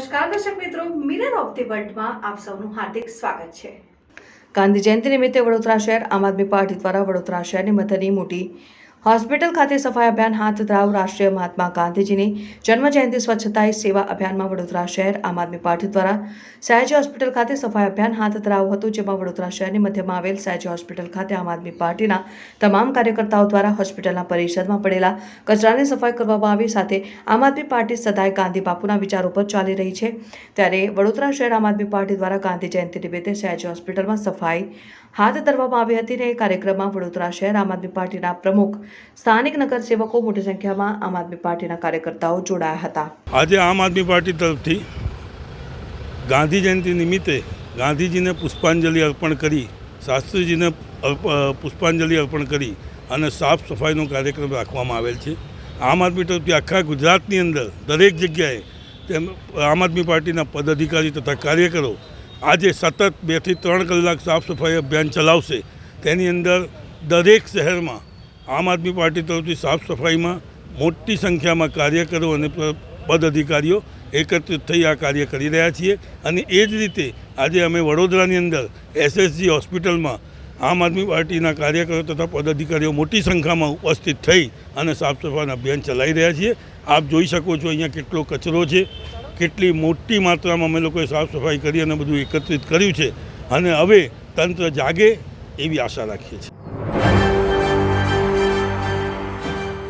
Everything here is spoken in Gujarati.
નમસ્કાર, દર્શક મિત્રો. મિરર ઓફ ધી વર્લ્ડમાં આપ સૌનું હાર્દિક સ્વાગત છે. ગાંધી જયંતિ નિમિત્તે વડોદરા શહેર આમ આદમી પાર્ટી દ્વારા વડોદરા શહેરની મધ્યની મોટી હોસ્પિટલ ખાતે સફાઈ અભિયાન હાથ ધરાવ રાષ્ટ્રીય મહાત્મા ગાંધીજીની જન્મ જયંતિ સ્વચ્છતા સેવા અભિયાનમાં વડોદરા શહેર આમ આદમી પાર્ટી દ્વારા સયાજી હોસ્પિટલ ખાતે સફાઈ અભિયાન હાથ ધરાવ્યું હતું, જેમાં વડોદરા શહેરની મધ્યમાં આવેલ સયાજી હોસ્પિટલ ખાતે આમ આદમી પાર્ટીના તમામ કાર્યકર્તાઓ દ્વારા હોસ્પિટલના પરિષદમાં પડેલા કચરાની સફાઈ કરવામાં આવી સાથે આમ આદમી પાર્ટી સદાય ગાંધી બાપુના વિચારો પર ચાલી રહી છે. ત્યારે વડોદરા શહેર આમ આદમી પાર્ટી દ્વારા ગાંધી જયંતિ નિમિત્તે સયાજી હોસ્પિટલમાં સફાઈ હાથ ધરવામાં આવી હતી અને એ કાર્યક્રમમાં વડોદરા શહેર આમ આદમી પાર્ટીના પ્રમુખ સ્થાનિક નગરસેવકો મોટી સંખ્યામાં આમ આદમી પાર્ટીના કાર્યકર્તાઓ જોડાયા હતા. આજે આમ આદમી પાર્ટી તરફથી ગાંધી જયંતિ નિમિત્તે ગાંધીજીને પુષ્પાંજલિ અર્પણ કરી, શાસ્ત્રીજીને પુષ્પાંજલિ અર્પણ કરી અને સાફ સફાઈનો કાર્યક્રમ રાખવામાં આવેલ છે. આમ આદમી તરફથી આખા ગુજરાતની અંદર દરેક જગ્યાએ તેમ, આમ આદમી પાર્ટીના પદાધિકારી તથા કાર્યકરો આજે સતત બેથી ત્રણ કલાક સાફ સફાઈ અભિયાન ચલાવશે. તેની અંદર દરેક શહેરમાં આમ આદમી પાર્ટી તરફથી સાફ સફાઈમાં મોટી સંખ્યામાં કાર્યકરો અને પદાધિકારીઓ એકત્રિત થઈ આ કાર્ય કરી રહ્યા છીએ. અને એ જ રીતે આજે અમે વડોદરાની અંદર એસએસજી હોસ્પિટલમાં આમ આદમી પાર્ટીના કાર્યકરો તથા પદાધિકારીઓ મોટી સંખ્યામાં ઉપસ્થિત થઈ અને સાફ સફાઈના અભિયાન ચલાવી રહ્યા છીએ. આપ જોઈ શકો છો અહીંયા કેટલો કચરો છે, કેટલી મોટી માત્રામાં અમે લોકોએ સાફ સફાઈ કરી અને બધું એકત્રિત કર્યું છે. અને હવે તંત્ર જાગે એવી આશા રાખીએ છીએ.